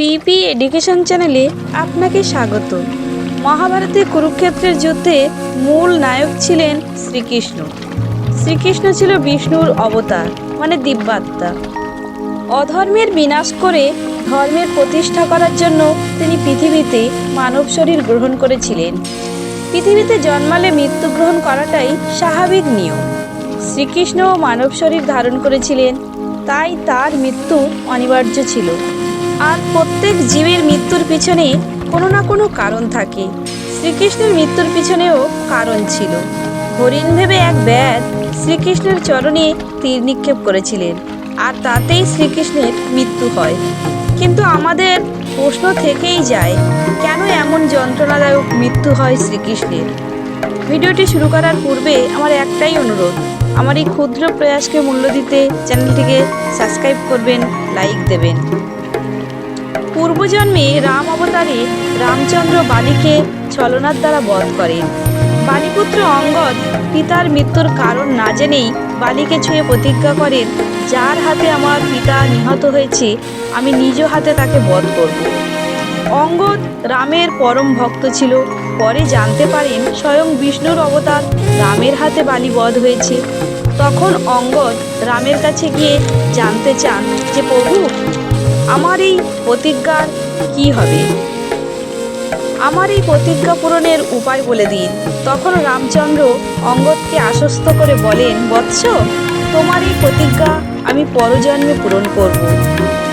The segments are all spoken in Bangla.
পিপি এডুকেশন চ্যানেলে আপনাকে স্বাগত। মহাভারতে কুরুক্ষেত্রের যুদ্ধে মূল নায়ক ছিলেন শ্রীকৃষ্ণ। শ্রীকৃষ্ণ ছিল বিষ্ণুর অবতার মানে দিব্যাত্মা। অধর্মের বিনাশ করে ধর্মের প্রতিষ্ঠা করার জন্য তিনি পৃথিবীতে মানব শরীর গ্রহণ করেছিলেন। পৃথিবীতে জন্মালে মৃত্যুগ্রহণ করাটাই স্বাভাবিক নিয়ম। শ্রীকৃষ্ণ মানব শরীর ধারণ করেছিলেন, তাই তার মৃত্যু অনিবার্য ছিল। আর প্রত্যেক জীবের মৃত্যুর পিছনে কোনো না কোনো কারণ থাকে। শ্রীকৃষ্ণের মৃত্যুর পিছনেও কারণ ছিল। হরিণ ভেবে এক ব্যাধ শ্রীকৃষ্ণের চরণে তীর নিক্ষেপ করেছিলেন, আর তাতেই শ্রীকৃষ্ণের মৃত্যু হয়। কিন্তু আমাদের প্রশ্ন থেকেই যায়, কেন এমন যন্ত্রণাদায়ক মৃত্যু হয় শ্রীকৃষ্ণের? ভিডিওটি শুরু করার পূর্বে আমার একটাই অনুরোধ, আমার এই ক্ষুদ্র প্রয়াসকে মূল্য দিতে চ্যানেলটিকে সাবস্ক্রাইব করবেন, লাইক দেবেন। পূর্বজন্মে রাম অবতারে রামচন্দ্র বালিকে ছলনার দ্বারা বধ করেন। বালিপুত্র অঙ্গদ পিতার মৃত্যুর কারণ না জেনেই বালিকে ছুঁয়ে প্রতিজ্ঞা করেন, যার হাতে আমার পিতা নিহত হয়েছে, আমি নিজ হাতে তাকে বধ করব। অঙ্গদ রামের পরম ভক্ত ছিল। পরে জানতে পারেন স্বয়ং বিষ্ণুর অবতার রামের হাতে বালি বধ হয়েছে। তখন অঙ্গদ রামের কাছে গিয়ে জানতে চান যে, প্রভু আমার এই প্রতিজ্ঞার কি হবে? আমার এই প্রতিজ্ঞা পূরণের উপায় বলে দিন। তখন রামচন্দ্র অঙ্গদকে আশ্বস্ত করে বলেন, বৎস, তোমার এই প্রতিজ্ঞা আমি পরজন্মে পূরণ করব।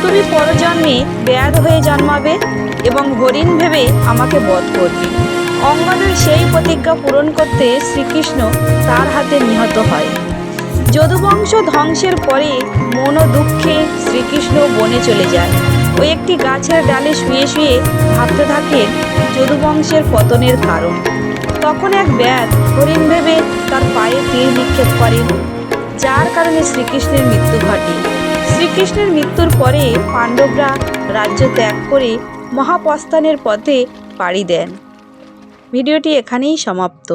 তুমি পরজন্মে ব্যাধ হয়ে জন্মাবে এবং হরিণ ভেবে আমাকে বধ করবে। অঙ্গদের সেই প্রতিজ্ঞা পূরণ করতে শ্রীকৃষ্ণ তার হাতে নিহত হয়। যদুবংশ ধ্বংসের পরে মন দুঃখে শ্রীকৃষ্ণ বনে চলে যায় ও একটি গাছের ডালে শুয়ে শুয়ে ভাবতে থাকেন যদুবংশের পতনের কারণ। তখন এক ব্যাধ হরিণ ভেবে তার পায়ে তীর নিক্ষেপ করেন, যার কারণে শ্রীকৃষ্ণের মৃত্যু ঘটে। শ্রীকৃষ্ণের মৃত্যুর পরে পাণ্ডবরা রাজ্য ত্যাগ করে মহাপ্রস্থানের পথে পাড়ি দেন। ভিডিওটি এখানেই সমাপ্ত।